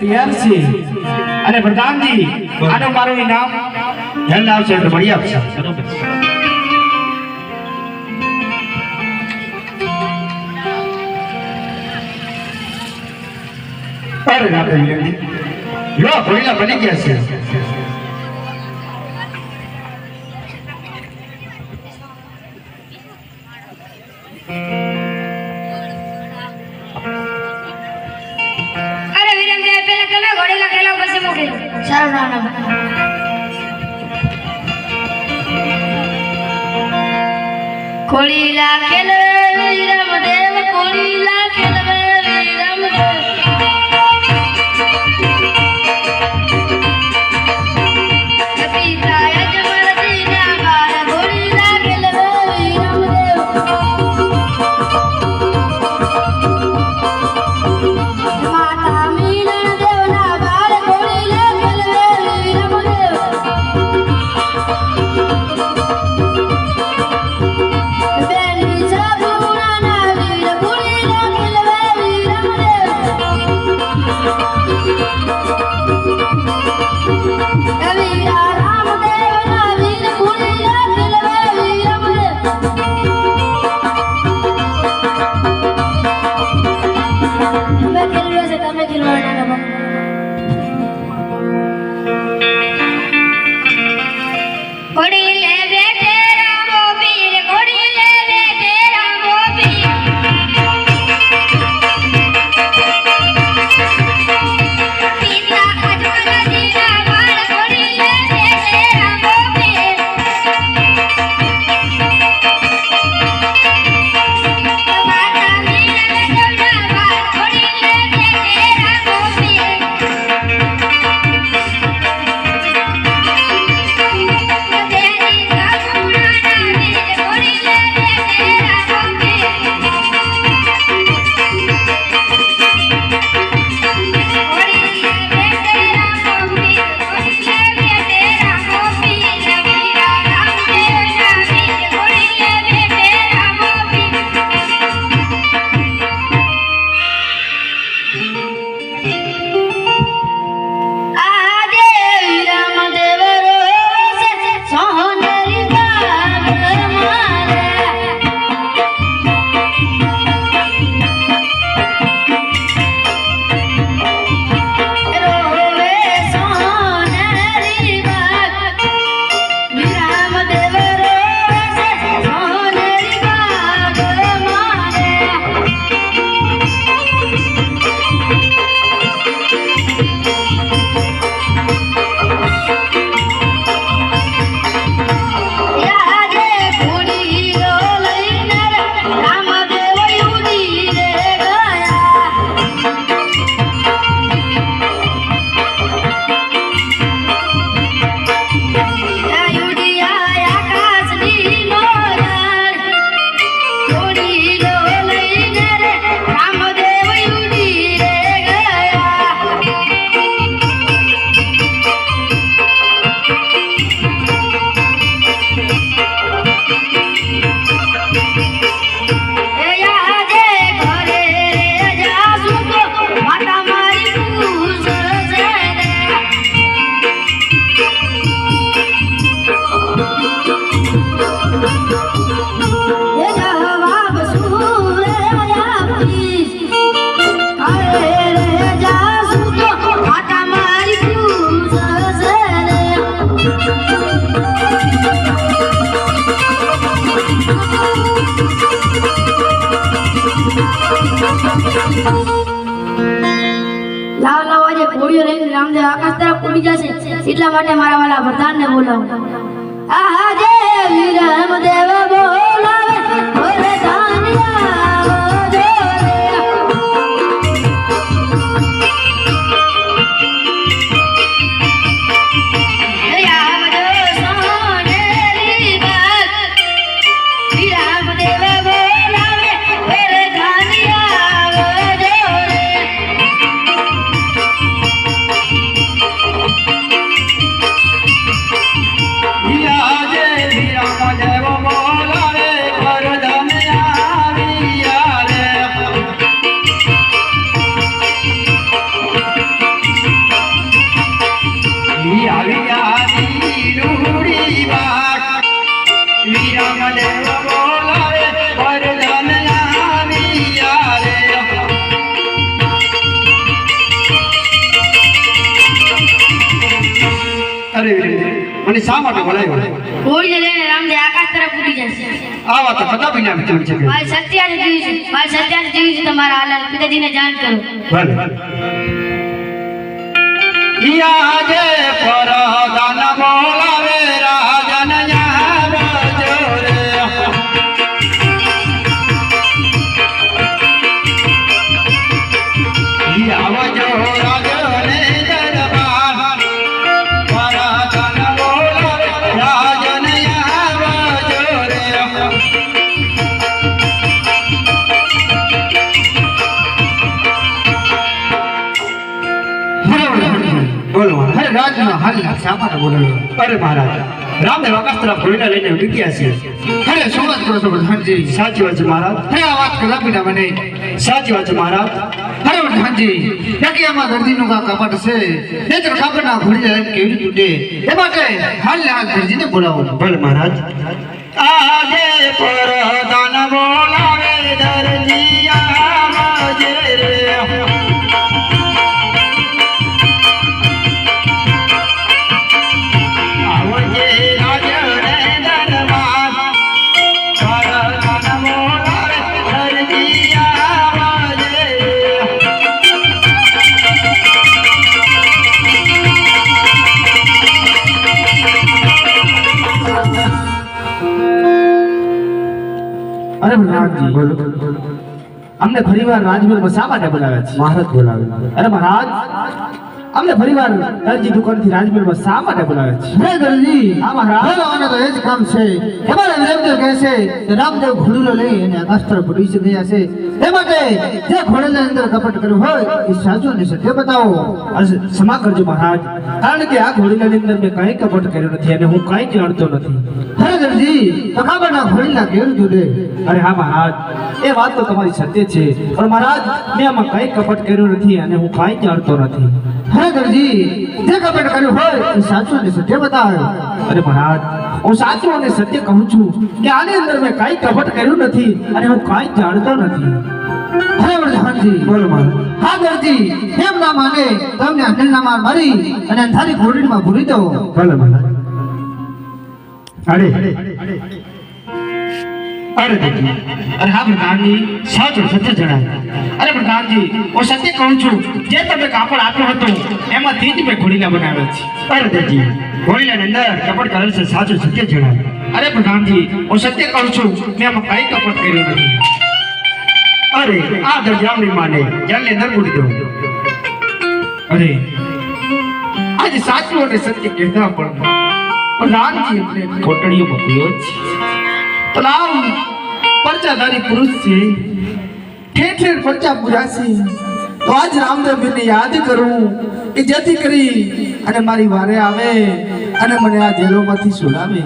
તૈયાર અને પ્રધાનજી, આનું મારું નામ હેલ આવશે તો મળી આવશે બરાબર. લો ભણીલા બની ગયા છે. સારું નાના કોળી લાખેલ રામદેવ આકાશ તરફ ઉડી જશે એટલા માટે મારા વાલા વરદાનને બોલાવો. આહા દેવ રામદેવ, બોલ. બોલાવ્યો ઘોડીને લઈને રામદેવ આકાશ તરફ ઉડી જશે આ વાત કદાપી ના વિચાર છે ભાઈ સત્યાને જીવી છે. ભાઈ સત્યાને જીવી છે તમારા હાલાલ પિતાજીને જાણ કરો. ભલે. ઈયા જે પરદાન બોલાવે સાચી વાત છે, મહારાજ. અરે, આ વાત કદાપી ના બને સાચી છે, મહારાજ. અરે પ્રધાનજી યજ્ઞમાં દર્દીનું હાલ દર્દીને બોલાવો ભલે, મહારાજ. આજે પરદાન અમને ફરીવાર રાજમહેલમાં શા માટે બોલાવ્યા છે? મહારાજ બોલાવે અરે મહારાજ અમને ફરીવાર દરજી દુકાનથી રાજમહેલમાં શા માટે બોલાવ્યા છે? હે દરજી હા મહારાજ. બોલાવવાનું તો એ જ કામ છે. એમાં રામદેવ કહે છે કે રામદેવ ઘોડીલો લઈ અને આકાશ તરફ ઉડી ગયા છે. એ માટે જે ઘોડીની અંદર કપટ કર્યું હોય એ સાચું અને સત્ય બતાવો. ક્ષમા કરજો મહારાજ. કારણ કે આ ઘોડીલાની અંદર મેં કઈ કપટ કર્યું નથી અને હું કઈ જાણતો નથી. હે દર્દી તો ખબરના ઘોડીલા કેવું જુદે અરે હા મહારાજ એ વાત તો તમારી સત્ય છે. પણ મહારાજ મેં આમાં કઈ કપટ કર્યું નથી અને હું કઈ જાણતો નથી. હે જે કપટ કર્યું હોય એ સાચું અને સત્ય બતાવો. અરે મહારાજ હું સાચું અને સત્ય કહું છું કે આની અંદર મેં કાંઈ કપટ કર્યું નથી અને હું કાંઈ જાણતો નથી. હે પ્રધાનજી બોલો મહારાજ. હા એમ ના માને? તમને અંડલના માર મારી અને થારી ઘોડીમાં ભૂલી દો ભલે મહારાજ. અરે અરે દેજી અરે હા પ્રધાનજી સાચું સત્ય જણાય. અરે પ્રધાનજી હું સત્ય કહું છું જે તમે કાપડ આપ્યો હતો એમાંથી જ મેં ઘોડીલા બનાવ્યા છે. અરે દેજી ઘોડીલાની અંદર કપડ કરેલ છે સાચું સત્ય જણાય. અરે પ્રધાનજી હું સત્ય કહું છું મેં આમાં કઈ કપટ કર્યું નથી. અરે આ દરજામની માને. જલની ન મૂડી દો. અરે આજે સાચું અને સત્ય કહેતા પણ પ્રધાનજી એટલે કોટડીઓ મોકલ્યો છે. તલાવ પરચાધારી પુરુષ છે. ઠેર ઠેર પરચા પૂર્યા છે. તો આજ રામદેવને યાદ કરું કે જેથી કરી અને મારી વારે આવે અને મને આ જેલોમાંથી છોડાવે.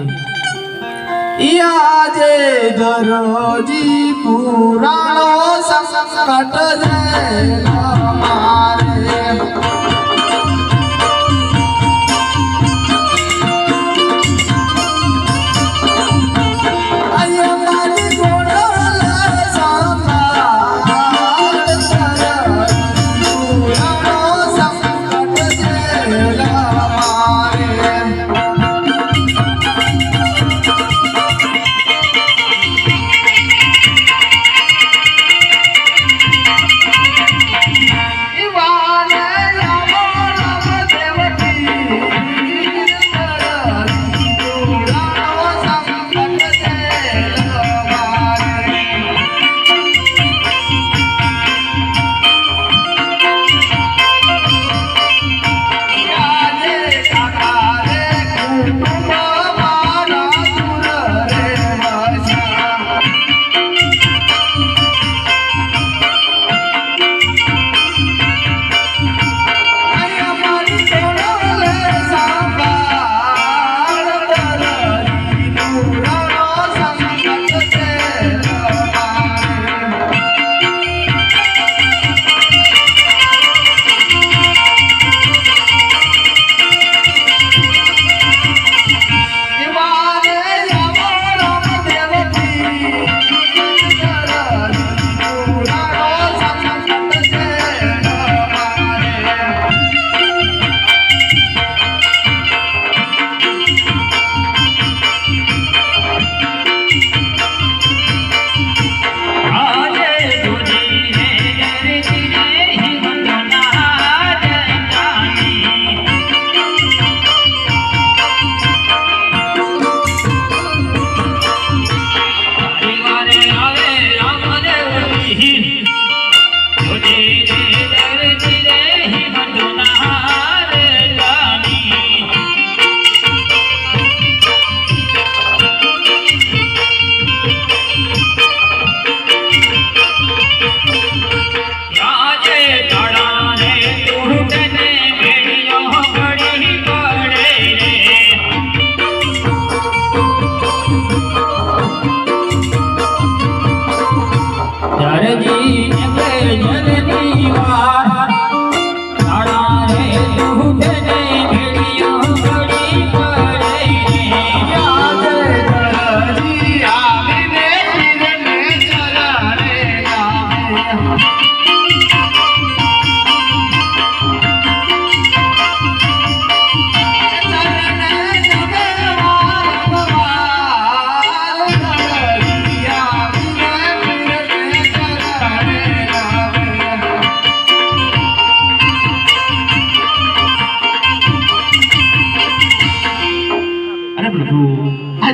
યાદે દરોજી પુરાણો સંકટ જેલા મારે.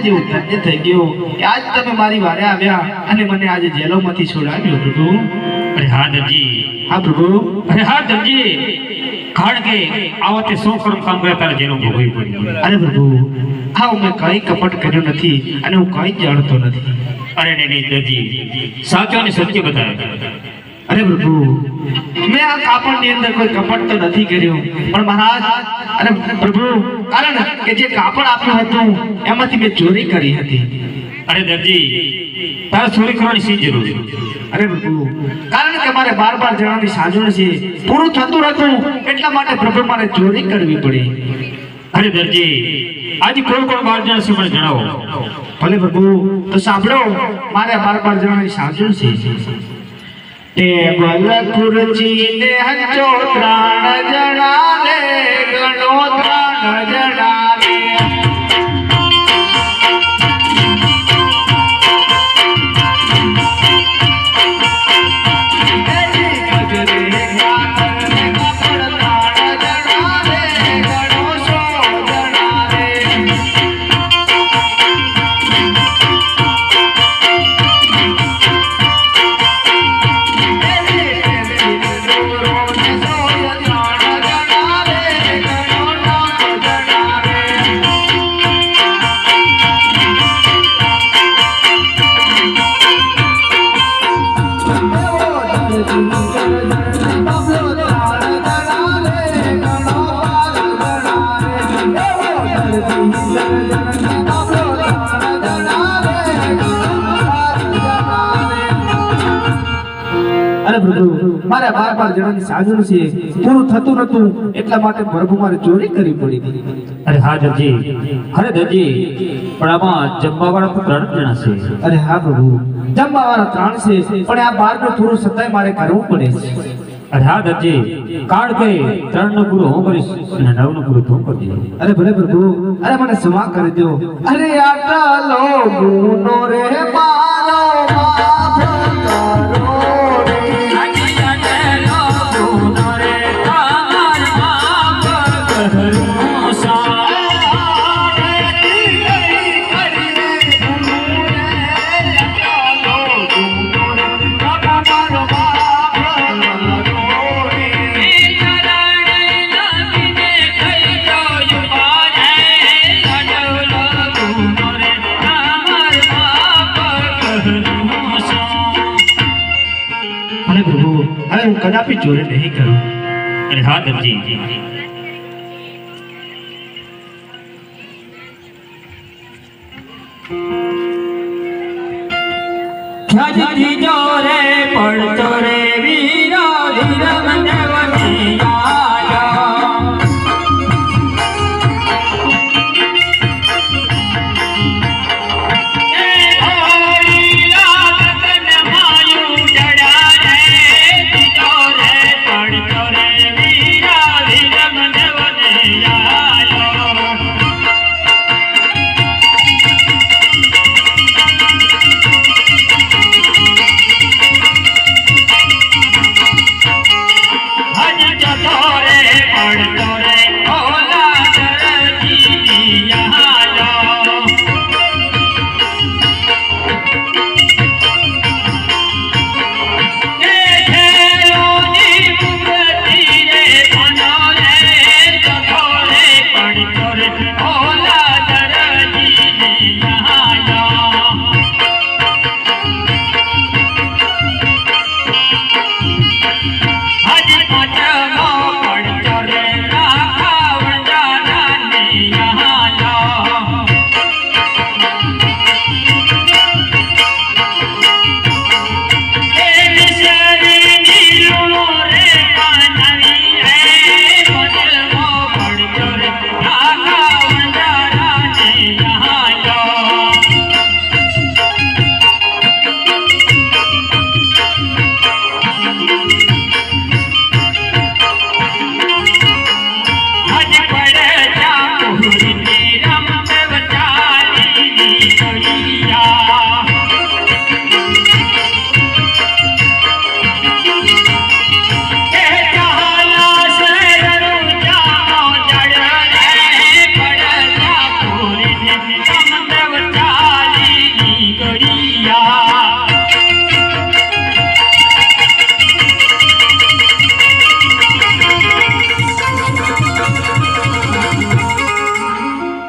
હું ધન્ય થઈ ગયો. કે આજ તમે મારી વારે આવ્યા અને મને આજે જેલોમાંથી છોડાવ્યો પ્રભુ અરે હા દરજી. હા પ્રભુ. અરે હા દરજી. કારણ કે આવા તે સો કર્મ કામ કર્યા તારે જેલો ભોગવી પડ્યું અરે પ્રભુ હા મેં કઈ કપટ કર્યું નથી અને હું કઈ જાણતો નથી. અરે નહીં દરજી. સાચો અને સત્ય બતાવે. અરે પ્રભુ મેં આ કાપડની અંદર કોઈ કપટ તો નથી કર્યું. પણ મહારાજ અરે પ્રભુ કારણ કે જે કાપડ આપ્યું હતું એમાંથી મેં ચોરી કરી હતી. અરે દરજી તારે ચોરી કરવાની શી જરૂર અરે પ્રભુ કારણ કે મારે બાર બાર જણાની સાજણ છે પૂરું થતું નતું એટલા માટે પ્રભુ મારે ચોરી કરવી પડી. અરે દરજી આજે કોણ કોણ બાર જણ છે મને જણાવો. ભલે પ્રભુ તો સાંભળો મારે બાર બાર જણાની સાજણ છે. ટેબલ ખુરચી ને હંચો ત્રણ જણા રે ગણો ત્રણ જણા મારે બાર બાર જણાની સાજણ છે. પૂરું થતું નતું એટલા માટે પ્રભુ મારે ચોરી કરવી પડી. અરે હા દરજી અરે દરજી પણ આમાં જમવા વાળા તો ત્રણ જણા છે. અરે હા પ્રભુ જમવા વાળા ત્રણ છે પણ આ બારનું થોડું સતાય મારે કરવું પડે છે. અરે હા દરજી કે ત્રણનું પૂરું હું કરીશ અને નવનું પૂરું તું કરી અરે ભલે પ્રભુ અરે મને ક્ષમા કરી દો. અરે આટલો ગુનો રે મારો કદાપી ચોરી નહીં કરું. અરે હા દરજી. છજતી